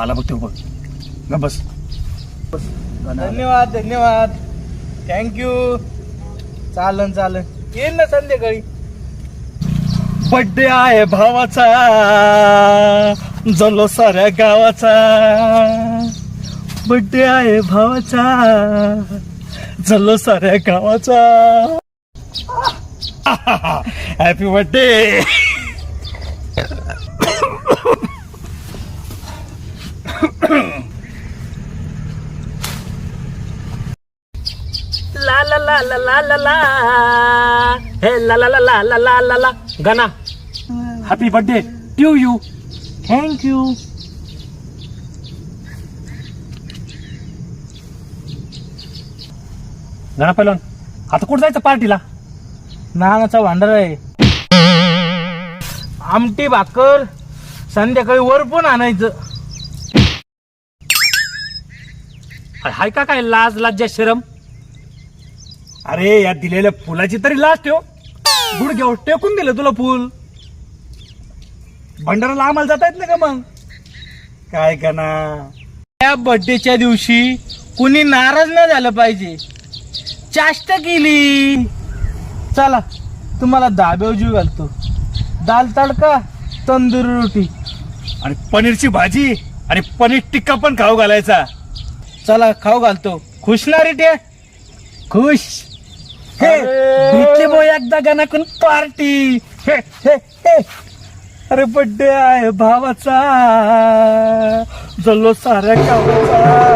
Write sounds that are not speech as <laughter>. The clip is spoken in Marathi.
आला बघ तो बघ बस. बस. धन्यवाद धन्यवाद. थँक्यू चालन चालन. येईल ना संध्याकाळी? बड्डे आहे भावाचा जलो साऱ्या गावाचा. बड्डे आहे भावाचा जलो साऱ्या गावाचा. <laughs> हॅपी बर्थडे ला ला ला ला ला ला ला हे ला ला ला ला ला ला ला ला गाना happy birthday to you thank you गाणं पहिलं आता कुठं जायचं पार्टीला नानाचा भांडार आहे आमटी भाकर संध्याकाळी वर पण आणायचं हाय का काय लाज लज्जा शरम? अरे या दिलेल्या फुलाची तरी लाज ठेव. गुडघ्यावर हो- टेकून दिलं तुला फुल. भंडाराला आम्हाला जाता येत नाही का मग? काय कना त्या बर्थडेच्या दिवशी कुणी नाराज नाही झालं पाहिजे. चाष्ट केली. चला तुम्हाला दाबेव जीव घालतो. दाल तडका तंदुरी रोटी. आणि पनीरची भाजी आणि पनीर टिक्का पण खाऊ घालायचा. चला खाऊ घालतो. खुश ना रे खुश. हे. भेटले बो एकदा गाण्याकून पार्टी. हे हे हे. अरे बड्डे आहे भावाचा. जल्लो साऱ्या गावाचा.